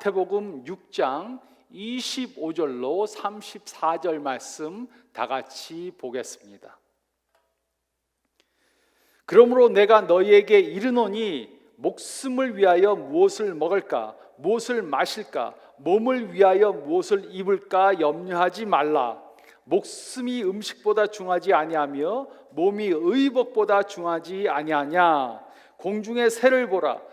마태복음 6장 25절로 34절 말씀 다 같이 보겠습니다. 그러므로 내가 너희에게 이르노니 목숨을 위하여 무엇을 먹을까? 무엇을 마실까? 몸을 위하여 무엇을 입을까? 염려하지 말라. 목숨이 음식보다 중하지 아니하며 몸이 의복보다 중하지 아니하냐? 공중의 새를 보라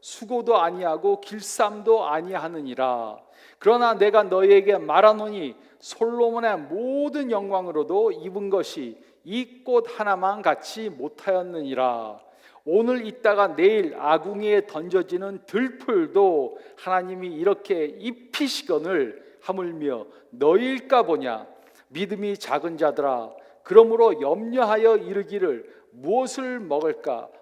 수고도 아니하고 길쌈도 아니하느니라. 그러나 내가 너희에게 말하노니 솔로몬의 모든 영광으로도 입은 것이 이 꽃 하나만 같이 못하였느니라. 오늘 있다가 내일 아궁이에 던져지는 들풀도 하나님이 이렇게 입히시거늘 하물며 너희일까 보냐? 믿음이 작은 자들아 그러므로 염려하여 이르기를 무엇을 먹을까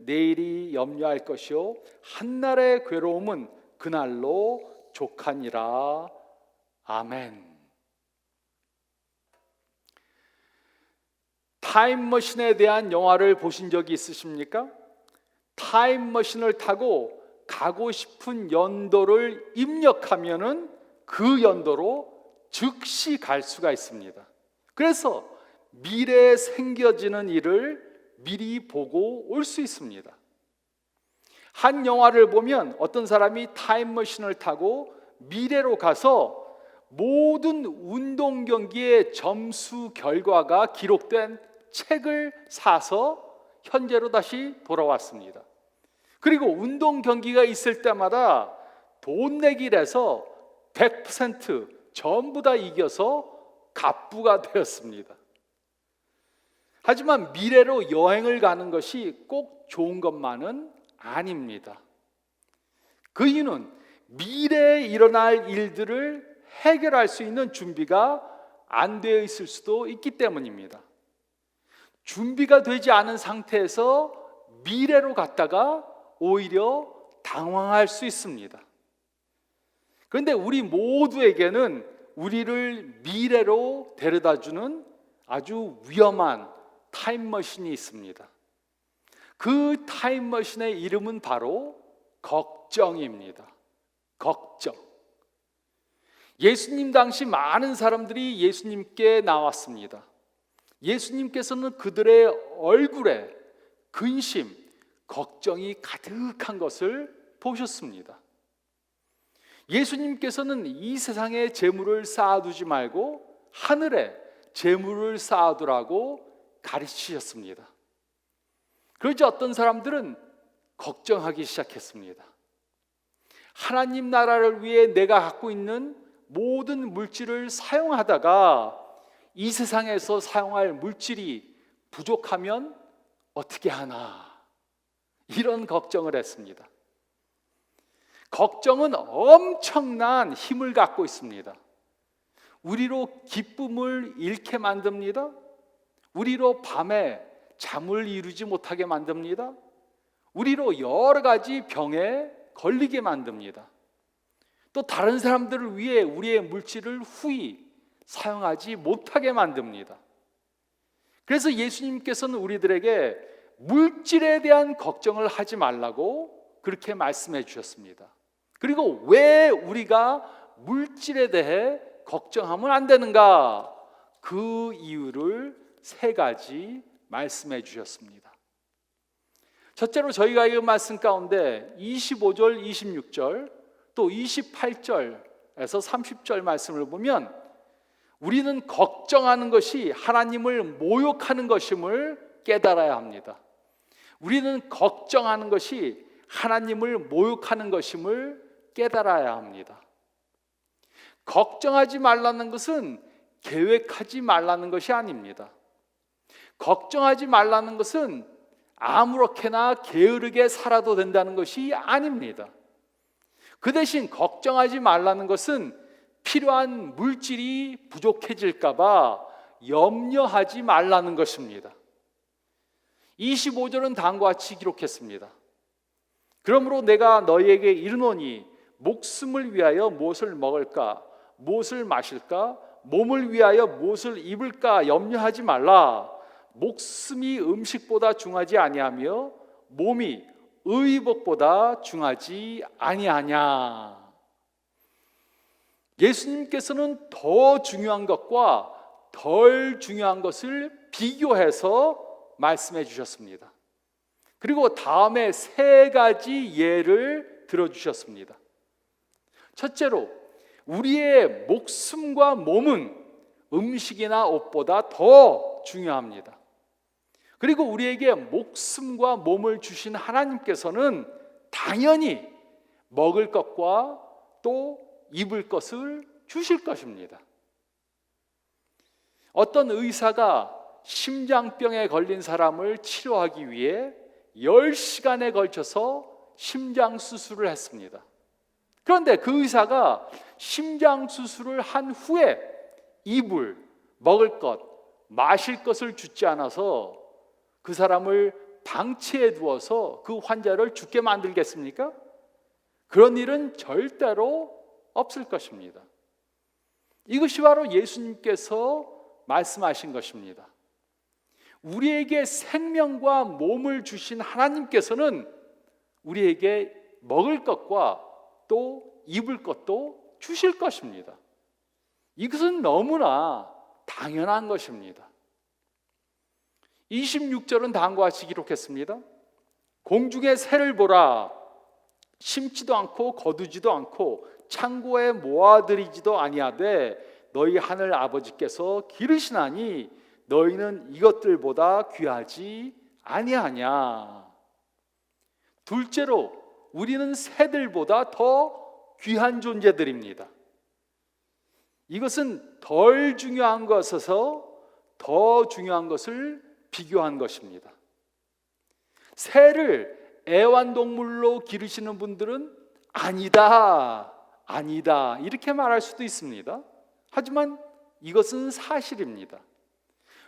내일이 염려할 것이요 한날의 괴로움은 그날로 족하니라 아멘 타임머신에 대한 영화를 보신 적이 있으십니까? 타임머신을 타고 가고 싶은 연도를 입력하면은 그 연도로 즉시 갈 수가 있습니다. 그래서 미래에 생겨지는 일을 미리 보고 올 수 있습니다. 한 영화를 보면 어떤 사람이 타임머신을 타고 미래로 가서 모든 운동 경기의 점수 결과가 기록된 책을 사서 현재로 다시 돌아왔습니다. 그리고 운동 경기가 있을 때마다 돈 내기를 해서 100% 전부 다 이겨서 갑부가 되었습니다. 하지만 미래로 여행을 가는 것이 꼭 좋은 것만은 아닙니다. 그 이유는 미래에 일어날 일들을 해결할 수 있는 준비가 안 되어 있을 수도 있기 때문입니다. 준비가 되지 않은 상태에서 미래로 갔다가 오히려 당황할 수 있습니다. 그런데 우리 모두에게는 우리를 미래로 데려다 주는 아주 위험한 타임머신이 있습니다. 그 타임머신의 이름은 바로 걱정입니다. 걱정. 예수님 당시 많은 사람들이 예수님께 나왔습니다. 예수님께서는 그들의 얼굴에 근심, 걱정이 가득한 것을 보셨습니다. 예수님께서는 이 세상에 재물을 쌓아두지 말고 하늘에 재물을 쌓아두라고 가르치셨습니다. 그러지 어떤 사람들은 걱정하기 시작했습니다. 하나님 나라를 위해 내가 갖고 있는 모든 물질을 사용하다가 이 세상에서 사용할 물질이 부족하면 어떻게 하나 이런 걱정을 했습니다. 걱정은 엄청난 힘을 갖고 있습니다. 우리로 기쁨을 잃게 만듭니다. 우리로 밤에 잠을 이루지 못하게 만듭니다. 우리로 여러 가지 병에 걸리게 만듭니다. 또 다른 사람들을 위해 우리의 물질을 후히 사용하지 못하게 만듭니다. 그래서 예수님께서는 우리들에게 물질에 대한 걱정을 하지 말라고 그렇게 말씀해 주셨습니다. 그리고 왜 우리가 물질에 대해 걱정하면 안 되는가? 그 이유를 세 가지 말씀해 주셨습니다. 첫째로 저희가 이 말씀 가운데 25절, 26절, 또 28절에서 30절 말씀을 보면 우리는 걱정하는 것이 하나님을 모욕하는 것임을 깨달아야 합니다. 우리는 걱정하는 것이 하나님을 모욕하는 것임을 깨달아야 합니다. 걱정하지 말라는 것은 계획하지 말라는 것이 아닙니다. 걱정하지 말라는 것은 아무렇게나 게으르게 살아도 된다는 것이 아닙니다. 그 대신 걱정하지 말라는 것은 필요한 물질이 부족해질까봐 염려하지 말라는 것입니다. 25절은 다음과 같이 기록했습니다. 그러므로 내가 너희에게 이르노니 목숨을 위하여 무엇을 먹을까 무엇을 마실까 몸을 위하여 무엇을 입을까 염려하지 말라 목숨이 음식보다 중하지 아니하며 몸이 의복보다 중하지 아니하냐 예수님께서는 더 중요한 것과 덜 중요한 것을 비교해서 말씀해 주셨습니다. 그리고 다음에 세 가지 예를 들어 주셨습니다. 첫째로 우리의 목숨과 몸은 음식이나 옷보다 더 중요합니다. 그리고 우리에게 목숨과 몸을 주신 하나님께서는 당연히 먹을 것과 또 입을 것을 주실 것입니다. 어떤 의사가 심장병에 걸린 사람을 치료하기 위해 10시간에 걸쳐서 심장 수술을 했습니다. 그런데 그 의사가 심장 수술을 한 후에 이불, 먹을 것, 마실 것을 주지 않아서 그 사람을 방치해 두어서 그 환자를 죽게 만들겠습니까? 그런 일은 절대로 없을 것입니다. 이것이 바로 예수님께서 말씀하신 것입니다. 우리에게 생명과 몸을 주신 하나님께서는 우리에게 먹을 것과 또 입을 것도 주실 것입니다. 이것은 너무나 당연한 것입니다. 26절은 다음과 같이 기록했습니다. 공중의 새를 보라. 심지도 않고 거두지도 않고 창고에 모아들이지도 아니하되 너희 하늘 아버지께서 기르시나니 너희는 이것들보다 귀하지 아니하냐. 둘째로 우리는 새들보다 더 귀한 존재들입니다. 이것은 덜 중요한 것에서 더 중요한 것을 비교한 것입니다. 새를 애완동물로 기르시는 분들은 아니다, 아니다, 이렇게 말할 수도 있습니다. 하지만 이것은 사실입니다.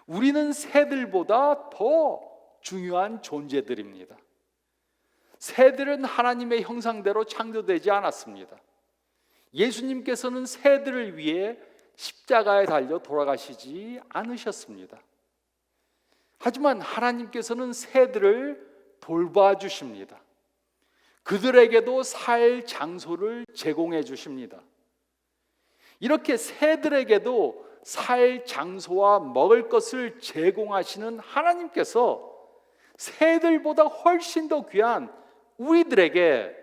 우리는 새들보다 더 중요한 존재들입니다. 새들은 하나님의 형상대로 창조되지 않았습니다. 예수님께서는 새들을 위해 십자가에 달려 돌아가시지 않으셨습니다. 하지만 하나님께서는 새들을 돌봐주십니다. 그들에게도 살 장소를 제공해 주십니다. 이렇게 새들에게도 살 장소와 먹을 것을 제공하시는 하나님께서 새들보다 훨씬 더 귀한 우리들에게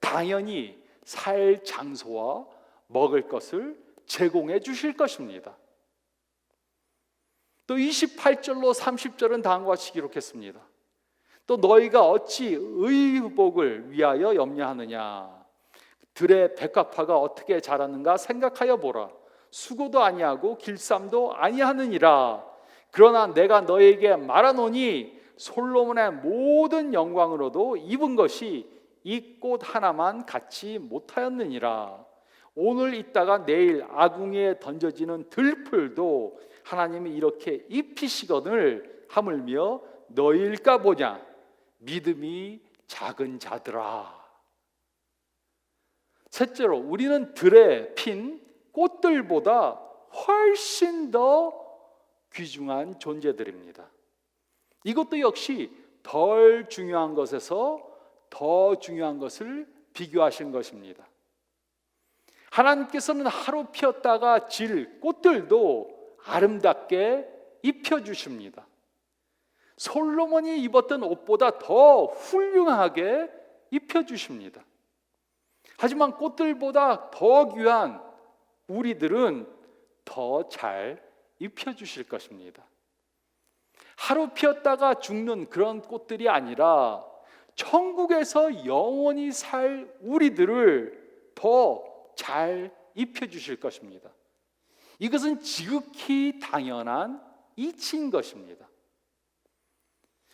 당연히 살 장소와 먹을 것을 제공해 주실 것입니다. 또 28절로 30절은 다음과 같이 기록했습니다. 또 너희가 어찌 의복을 위하여 염려하느냐? 들의 백합화가 어떻게 자라는가 생각하여 보라. 수고도 아니하고 길쌈도 아니하느니라. 그러나 내가 너에게 말하노니 솔로몬의 모든 영광으로도 입은 것이 이 꽃 하나만 갖지 못하였느니라 오늘 있다가 내일 아궁이에 던져지는 들풀도 하나님이 이렇게 입히시거늘 하물며 너일까 보냐 믿음이 작은 자들아 셋째로 우리는 들에 핀 꽃들보다 훨씬 더 귀중한 존재들입니다. 이것도 역시 덜 중요한 것에서 더 중요한 것을 비교하신 것입니다. 하나님께서는 하루 피었다가 질 꽃들도 아름답게 입혀 주십니다. 솔로몬이 입었던 옷보다 더 훌륭하게 입혀 주십니다. 하지만 꽃들보다 더 귀한 우리들은 더 잘 입혀 주실 것입니다. 하루 피었다가 죽는 그런 꽃들이 아니라 천국에서 영원히 살 우리들을 더 잘 입혀 주실 것입니다. 이것은 지극히 당연한 이치인 것입니다.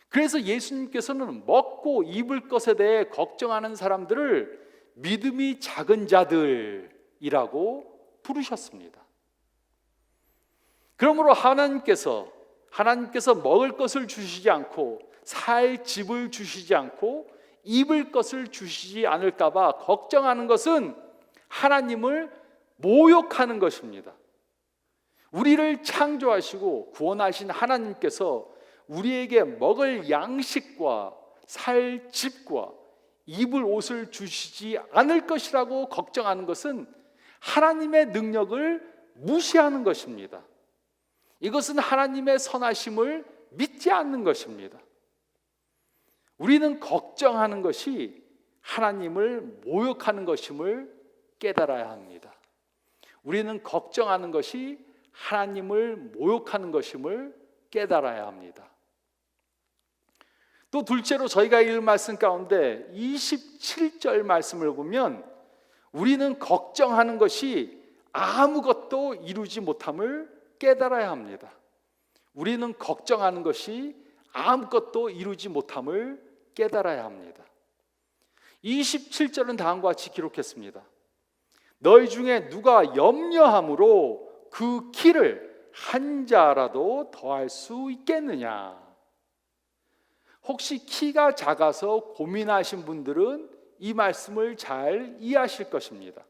그래서 예수님께서는 먹고 입을 것에 대해 걱정하는 사람들을 믿음이 작은 자들이라고 부르셨습니다. 그러므로 하나님께서 하나님께서 먹을 것을 주시지 않고 살 집을 주시지 않고 입을 것을 주시지 않을까봐 걱정하는 것은 하나님을 모욕하는 것입니다. 우리를 창조하시고 구원하신 하나님께서 우리에게 먹을 양식과 살 집과 입을 옷을 주시지 않을 것이라고 걱정하는 것은 하나님의 능력을 무시하는 것입니다. 이것은 하나님의 선하심을 믿지 않는 것입니다. 우리는 걱정하는 것이 하나님을 모욕하는 것임을 깨달아야 합니다. 우리는 걱정하는 것이 하나님을 모욕하는 것임을 깨달아야 합니다. 또 둘째로 저희가 읽은 말씀 가운데 27절 말씀을 보면 우리는 걱정하는 것이 아무것도 이루지 못함을 깨달아야 합니다. 우리는 걱정하는 것이 아무것도 이루지 못함을 깨달아야 합니다. 27절은 다음과 같이 기록했습니다. 너희 중에 누가 염려함으로 그 키를 한 자라도 더할 수 있겠느냐? 혹시 키가 작아서 고민하신 분들은 이 말씀을 잘 이해하실 것입니다.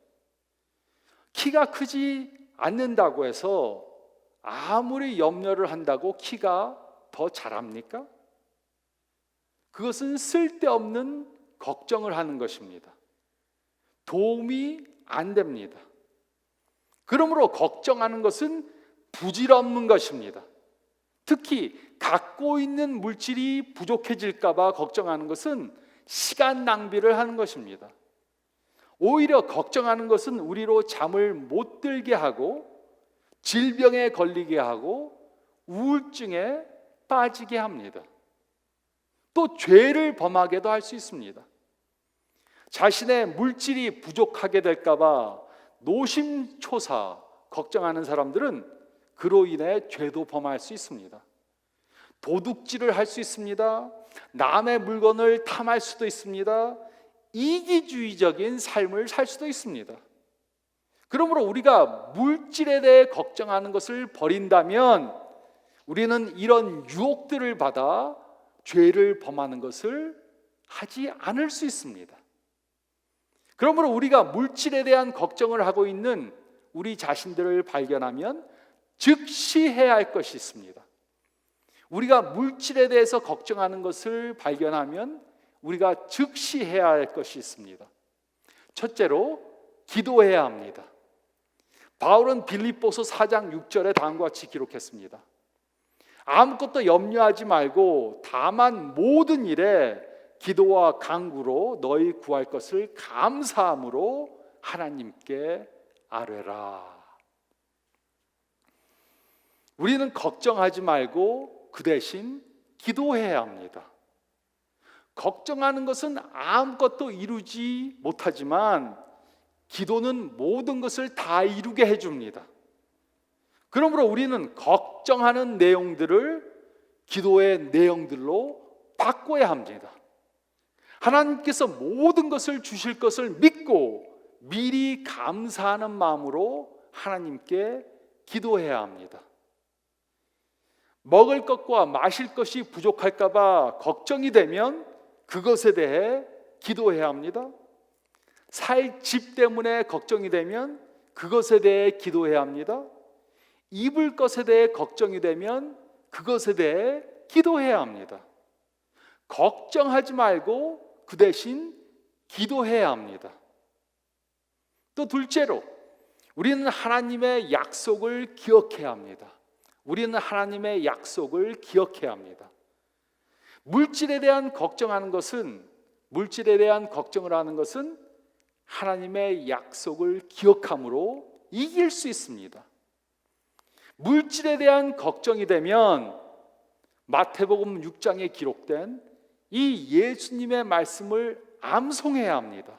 키가 크지 않는다고 해서 아무리 염려를 한다고 키가 더 자랍니까? 그것은 쓸데없는 걱정을 하는 것입니다. 도움이 안 됩니다. 그러므로 걱정하는 것은 부질없는 것입니다. 특히 갖고 있는 물질이 부족해질까봐 걱정하는 것은 시간 낭비를 하는 것입니다. 오히려 걱정하는 것은 우리로 잠을 못 들게 하고 질병에 걸리게 하고 우울증에 빠지게 합니다. 또 죄를 범하게도 할 수 있습니다. 자신의 물질이 부족하게 될까봐 노심초사 걱정하는 사람들은 그로 인해 죄도 범할 수 있습니다. 도둑질을 할 수 있습니다. 남의 물건을 탐할 수도 있습니다. 이기주의적인 삶을 살 수도 있습니다. 그러므로 우리가 물질에 대해 걱정하는 것을 버린다면 우리는 이런 유혹들을 받아 죄를 범하는 것을 하지 않을 수 있습니다. 그러므로 우리가 물질에 대한 걱정을 하고 있는 우리 자신들을 발견하면 즉시 해야 할 것이 있습니다. 우리가 물질에 대해서 걱정하는 것을 발견하면 우리가 즉시 해야 할 것이 있습니다. 첫째로 기도해야 합니다. 바울은 빌립보서 4장 6절에 다음과 같이 기록했습니다. 아무것도 염려하지 말고 다만 모든 일에 기도와 강구로 너희 구할 것을 감사함으로 하나님께 아뢰라. 우리는 걱정하지 말고 그 대신 기도해야 합니다. 걱정하는 것은 아무것도 이루지 못하지만 기도는 모든 것을 다 이루게 해줍니다. 그러므로 우리는 걱정하는 내용들을 기도의 내용들로 바꿔야 합니다. 하나님께서 모든 것을 주실 것을 믿고 미리 감사하는 마음으로 하나님께 기도해야 합니다. 먹을 것과 마실 것이 부족할까봐 걱정이 되면 그것에 대해 기도해야 합니다. 살 집 때문에 걱정이 되면 그것에 대해 기도해야 합니다. 입을 것에 대해 걱정이 되면 그것에 대해 기도해야 합니다. 걱정하지 말고 그 대신 기도해야 합니다. 또 둘째로 우리는 하나님의 약속을 기억해야 합니다. 우리는 하나님의 약속을 기억해야 합니다. 물질에 대한 걱정하는 것은 물질에 대한 걱정을 하는 것은 하나님의 약속을 기억함으로 이길 수 있습니다. 물질에 대한 걱정이 되면 마태복음 6장에 기록된 이 예수님의 말씀을 암송해야 합니다.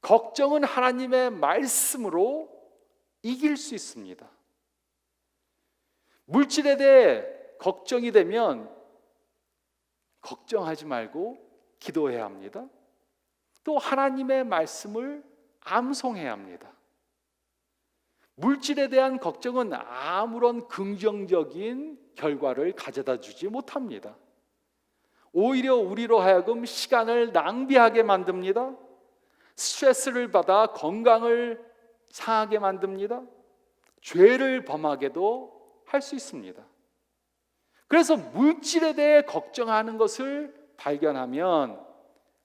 걱정은 하나님의 말씀으로 이길 수 있습니다. 물질에 대해 걱정이 되면 걱정하지 말고 기도해야 합니다. 또 하나님의 말씀을 암송해야 합니다. 물질에 대한 걱정은 아무런 긍정적인 결과를 가져다 주지 못합니다. 오히려 우리로 하여금 시간을 낭비하게 만듭니다. 스트레스를 받아 건강을 상하게 만듭니다. 죄를 범하게도 할 수 있습니다. 그래서 물질에 대해 걱정하는 것을 발견하면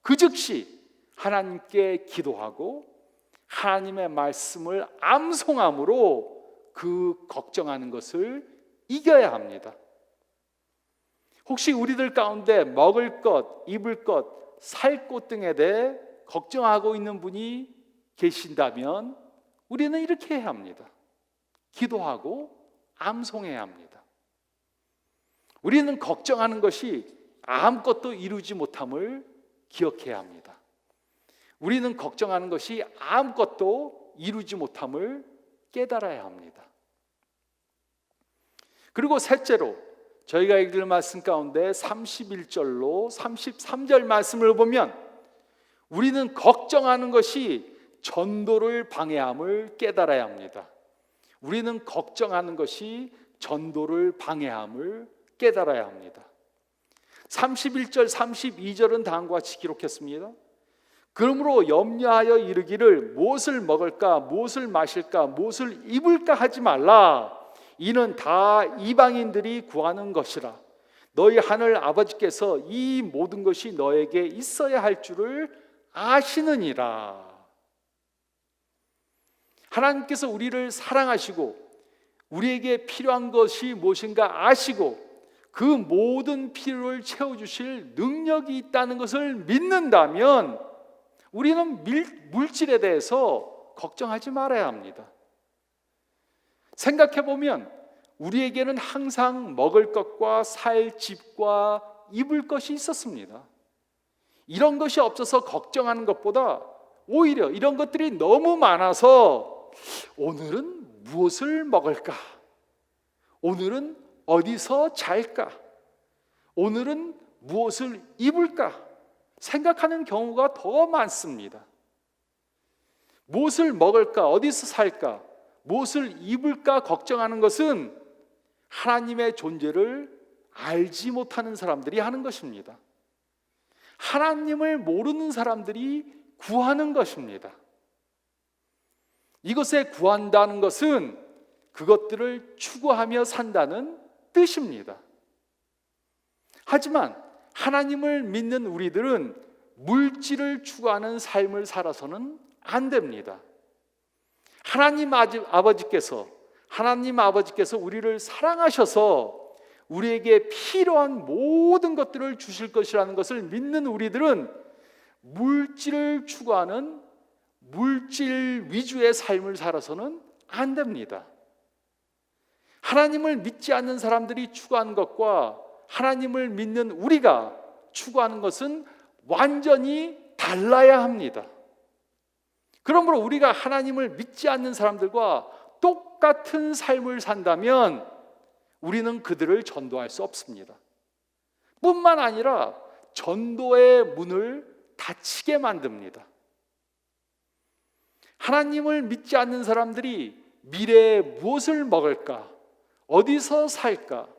그 즉시 하나님께 기도하고 하나님의 말씀을 암송함으로 그 걱정하는 것을 이겨야 합니다. 혹시 우리들 가운데 먹을 것, 입을 것, 살 것 등에 대해 걱정하고 있는 분이 계신다면 우리는 이렇게 해야 합니다. 기도하고 암송해야 합니다. 우리는 걱정하는 것이 아무것도 이루지 못함을 기억해야 합니다. 우리는 걱정하는 것이 아무것도 이루지 못함을 깨달아야 합니다. 그리고 셋째로 저희가 읽을 말씀 가운데 31절로 33절 말씀을 보면 우리는 걱정하는 것이 전도를 방해함을 깨달아야 합니다. 우리는 걱정하는 것이 전도를 방해함을 깨달아야 합니다. 31절 32절은 다음과 같이 기록했습니다. 그러므로 염려하여 이르기를 무엇을 먹을까 무엇을 마실까 무엇을 입을까 하지 말라 이는 다 이방인들이 구하는 것이라 너희 하늘 아버지께서 이 모든 것이 너에게 있어야 할 줄을 아시느니라 하나님께서 우리를 사랑하시고 우리에게 필요한 것이 무엇인가 아시고 그 모든 필요를 채워주실 능력이 있다는 것을 믿는다면 우리는 물질에 대해서 걱정하지 말아야 합니다. 생각해 보면 우리에게는 항상 먹을 것과 살 집과 입을 것이 있었습니다. 이런 것이 없어서 걱정하는 것보다 오히려 이런 것들이 너무 많아서 오늘은 무엇을 먹을까? 오늘은 어디서 잘까? 오늘은 무엇을 입을까? 생각하는 경우가 더 많습니다. 무엇을 먹을까? 어디서 살까? 무엇을 입을까? 걱정하는 것은 하나님의 존재를 알지 못하는 사람들이 하는 것입니다. 하나님을 모르는 사람들이 구하는 것입니다. 이것에 구한다는 것은 그것들을 추구하며 산다는 뜻입니다. 하지만 하나님을 믿는 우리들은 물질을 추구하는 삶을 살아서는 안 됩니다. 하나님 아버지께서 하나님 아버지께서 우리를 사랑하셔서 우리에게 필요한 모든 것들을 주실 것이라는 것을 믿는 우리들은 물질을 추구하는 물질 위주의 삶을 살아서는 안 됩니다. 하나님을 믿지 않는 사람들이 추구하는 것과 하나님을 믿는 우리가 추구하는 것은 완전히 달라야 합니다. 그러므로 우리가 하나님을 믿지 않는 사람들과 똑같은 삶을 산다면 우리는 그들을 전도할 수 없습니다. 뿐만 아니라 전도의 문을 닫히게 만듭니다. 하나님을 믿지 않는 사람들이 미래에 무엇을 먹을까? 어디서 살까?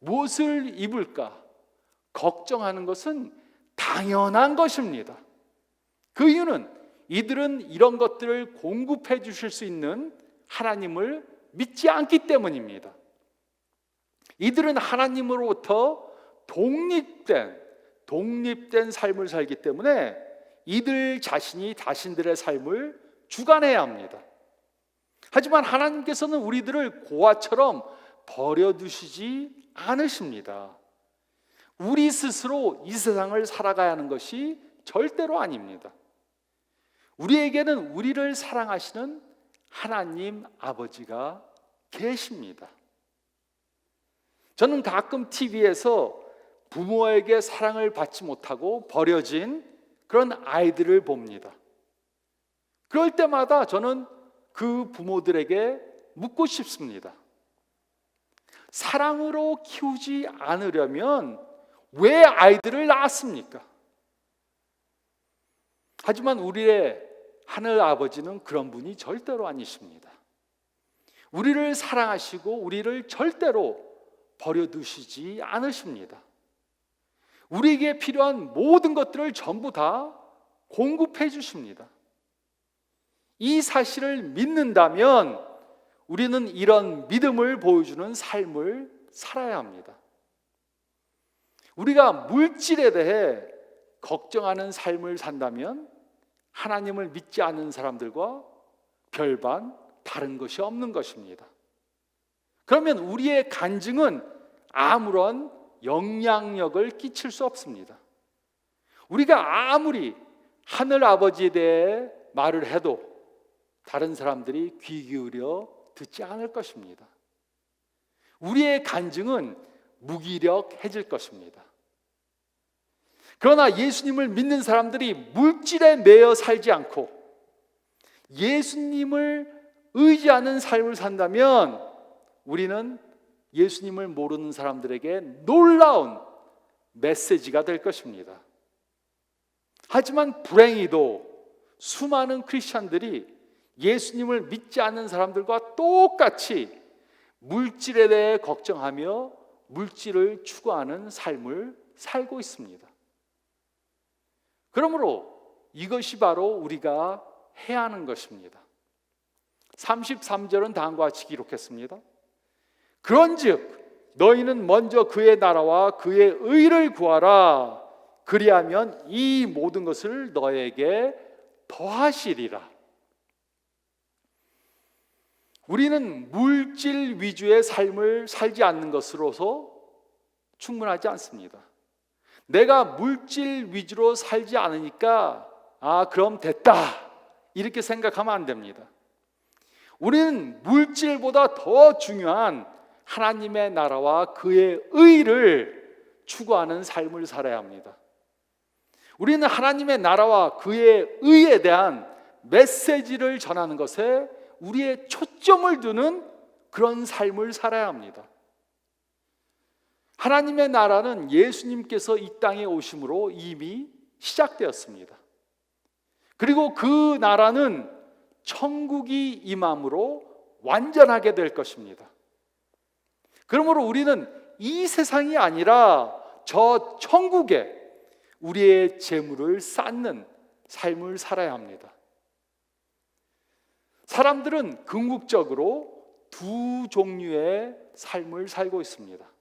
무엇을 입을까? 걱정하는 것은 당연한 것입니다. 그 이유는 이들은 이런 것들을 공급해 주실 수 있는 하나님을 믿지 않기 때문입니다. 이들은 하나님으로부터 독립된 독립된 삶을 살기 때문에 이들 자신이 자신들의 삶을 주관해야 합니다. 하지만 하나님께서는 우리들을 고아처럼 버려두시지 않으십니다. 우리 스스로 이 세상을 살아가야 하는 것이 절대로 아닙니다. 우리에게는 우리를 사랑하시는 하나님 아버지가 계십니다. 저는 가끔 TV에서 부모에게 사랑을 받지 못하고 버려진 그런 아이들을 봅니다. 그럴 때마다 저는 그 부모들에게 묻고 싶습니다. 사랑으로 키우지 않으려면 왜 아이들을 낳았습니까? 하지만 우리의 하늘 아버지는 그런 분이 절대로 아니십니다. 우리를 사랑하시고 우리를 절대로 버려두시지 않으십니다. 우리에게 필요한 모든 것들을 전부 다 공급해 주십니다. 이 사실을 믿는다면 우리는 이런 믿음을 보여주는 삶을 살아야 합니다. 우리가 물질에 대해 걱정하는 삶을 산다면 하나님을 믿지 않는 사람들과 별반 다른 것이 없는 것입니다. 그러면 우리의 간증은 아무런 영향력을 끼칠 수 없습니다. 우리가 아무리 하늘 아버지에 대해 말을 해도 다른 사람들이 귀 기울여 듣지 않을 것입니다. 우리의 간증은 무기력해질 것입니다. 그러나 예수님을 믿는 사람들이 물질에 매여 살지 않고 예수님을 의지하는 삶을 산다면 우리는 예수님을 모르는 사람들에게 놀라운 메시지가 될 것입니다. 하지만 불행히도 수많은 크리스천들이 예수님을 믿지 않는 사람들과 똑같이 물질에 대해 걱정하며 물질을 추구하는 삶을 살고 있습니다. 그러므로 이것이 바로 우리가 해야 하는 것입니다. 33절은 다음과 같이 기록했습니다. 그런즉 너희는 먼저 그의 나라와 그의 의를 구하라. 그리하면 이 모든 것을 너에게 더하시리라. 우리는 물질 위주의 삶을 살지 않는 것으로서 충분하지 않습니다. 내가 물질 위주로 살지 않으니까 아, 그럼 됐다. 이렇게 생각하면 안 됩니다. 우리는 물질보다 더 중요한 하나님의 나라와 그의 의를 추구하는 삶을 살아야 합니다. 우리는 하나님의 나라와 그의 의에 대한 메시지를 전하는 것에 우리의 초점을 두는 그런 삶을 살아야 합니다. 하나님의 나라는 예수님께서 이 땅에 오심으로 이미 시작되었습니다. 그리고 그 나라는 천국이 임함으로 완전하게 될 것입니다. 그러므로 우리는 이 세상이 아니라 저 천국에 우리의 재물을 쌓는 삶을 살아야 합니다. 사람들은 궁극적으로 두 종류의 삶을 살고 있습니다.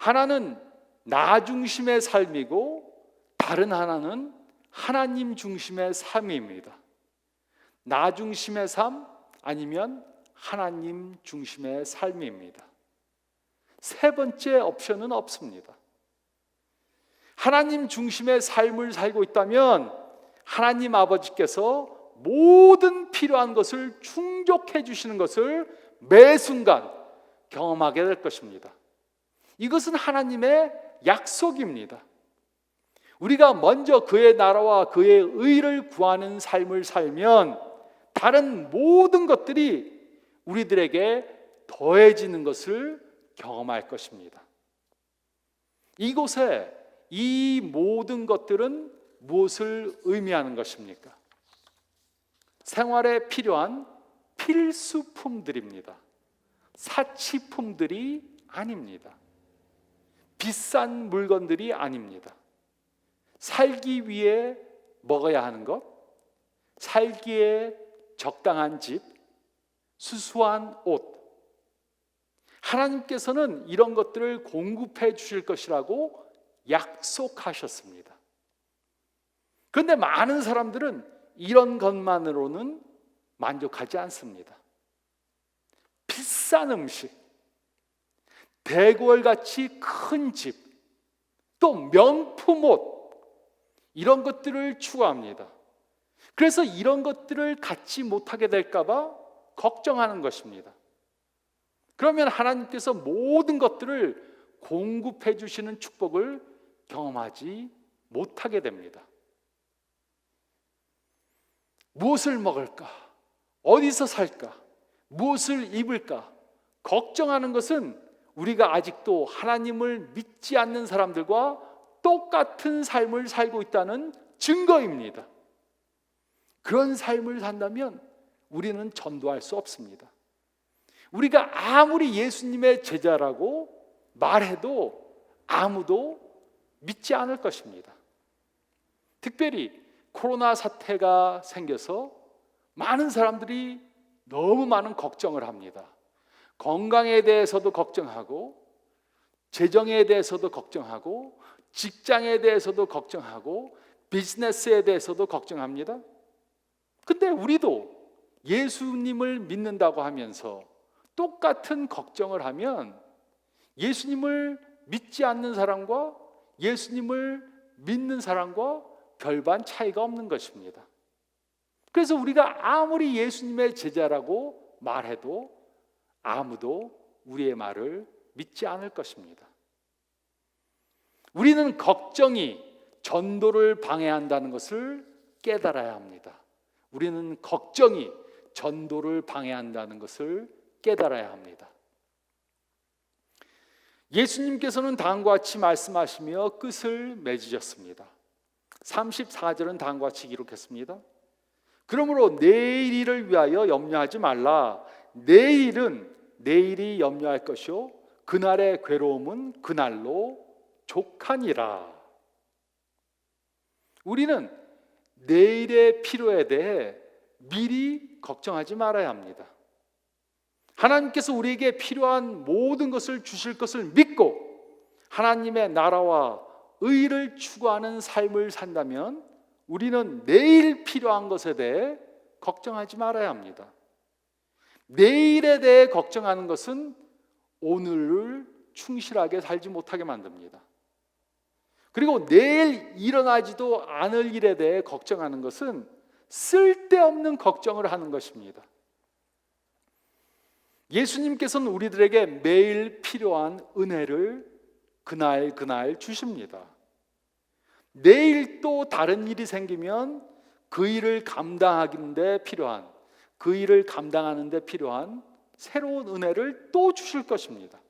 하나는 나 중심의 삶이고 다른 하나는 하나님 중심의 삶입니다. 나 중심의 삶 아니면 하나님 중심의 삶입니다. 세 번째 옵션은 없습니다. 하나님 중심의 삶을 살고 있다면 하나님 아버지께서 모든 필요한 것을 충족해 주시는 것을 매 순간 경험하게 될 것입니다. 이것은 하나님의 약속입니다. 우리가 먼저 그의 나라와 그의 의를 구하는 삶을 살면 다른 모든 것들이 우리들에게 더해지는 것을 경험할 것입니다. 이곳에 이 모든 것들은 무엇을 의미하는 것입니까? 생활에 필요한 필수품들입니다. 사치품들이 아닙니다. 비싼 물건들이 아닙니다. 살기 위해 먹어야 하는 것, 살기에 적당한 집, 수수한 옷. 하나님께서는 이런 것들을 공급해 주실 것이라고 약속하셨습니다. 그런데 많은 사람들은 이런 것만으로는 만족하지 않습니다. 비싼 음식, 대궐같이 큰 집, 또 명품 옷, 이런 것들을 추구합니다. 그래서 이런 것들을 갖지 못하게 될까봐 걱정하는 것입니다. 그러면 하나님께서 모든 것들을 공급해 주시는 축복을 경험하지 못하게 됩니다. 무엇을 먹을까? 어디서 살까? 무엇을 입을까? 걱정하는 것은 우리가 아직도 하나님을 믿지 않는 사람들과 똑같은 삶을 살고 있다는 증거입니다. 그런 삶을 산다면 우리는 전도할 수 없습니다. 우리가 아무리 예수님의 제자라고 말해도 아무도 믿지 않을 것입니다. 특별히 코로나 사태가 생겨서 많은 사람들이 너무 많은 걱정을 합니다. 건강에 대해서도 걱정하고, 재정에 대해서도 걱정하고, 직장에 대해서도 걱정하고, 비즈니스에 대해서도 걱정합니다. 근데 우리도 예수님을 믿는다고 하면서 똑같은 걱정을 하면 예수님을 믿지 않는 사람과 예수님을 믿는 사람과 별반 차이가 없는 것입니다. 그래서 우리가 아무리 예수님의 제자라고 말해도 아무도 우리의 말을 믿지 않을 것입니다. 우리는 걱정이 전도를 방해한다는 것을 깨달아야 합니다. 우리는 걱정이 전도를 방해한다는 것을 깨달아야 합니다. 예수님께서는 다음과 같이 말씀하시며 끝을 맺으셨습니다. 34절은 다음과 같이 기록했습니다. 그러므로 내일을 위하여 염려하지 말라. 내일은 내일이 염려할 것이요 그날의 괴로움은 그날로 족하니라. 우리는 내일의 필요에 대해 미리 걱정하지 말아야 합니다. 하나님께서 우리에게 필요한 모든 것을 주실 것을 믿고 하나님의 나라와 의를 추구하는 삶을 산다면 우리는 내일 필요한 것에 대해 걱정하지 말아야 합니다. 내일에 대해 걱정하는 것은 오늘을 충실하게 살지 못하게 만듭니다. 그리고 내일 일어나지도 않을 일에 대해 걱정하는 것은 쓸데없는 걱정을 하는 것입니다. 예수님께서는 우리들에게 매일 필요한 은혜를 그날 그날 주십니다. 내일 또 다른 일이 생기면 그 일을 감당하는데 필요한 그 일을 감당하는 데 필요한 새로운 은혜를 또 주실 것입니다.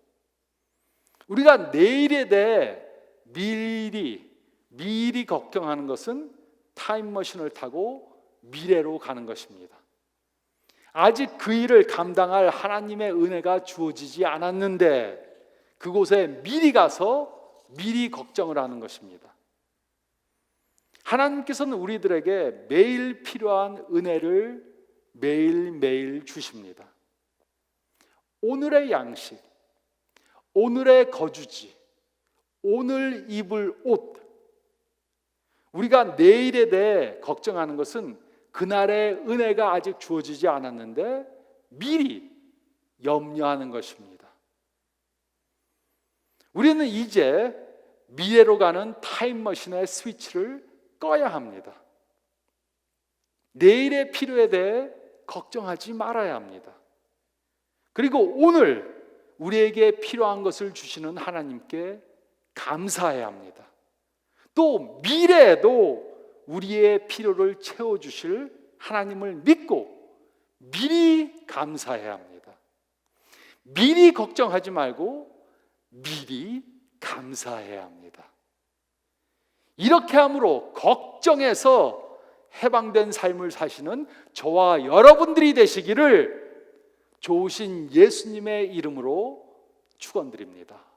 우리가 내일에 대해 미리 미리 걱정하는 것은 타임머신을 타고 미래로 가는 것입니다. 아직 그 일을 감당할 하나님의 은혜가 주어지지 않았는데 그곳에 미리 가서 미리 걱정을 하는 것입니다. 하나님께서는 우리들에게 매일 필요한 은혜를 매일매일 주십니다. 오늘의 양식, 오늘의 거주지, 오늘 입을 옷, 우리가 내일에 대해 걱정하는 것은 그날의 은혜가 아직 주어지지 않았는데 미리 염려하는 것입니다. 우리는 이제 미래로 가는 타임머신의 스위치를 꺼야 합니다. 내일의 필요에 대해 걱정하지 말아야 합니다. 그리고 오늘 우리에게 필요한 것을 주시는 하나님께 감사해야 합니다. 또 미래에도 우리의 필요를 채워주실 하나님을 믿고 미리 감사해야 합니다. 미리 걱정하지 말고 미리 감사해야 합니다. 이렇게 함으로 걱정해서 해방된 삶을 사시는 저와 여러분들이 되시기를 좋으신 예수님의 이름으로 축원드립니다.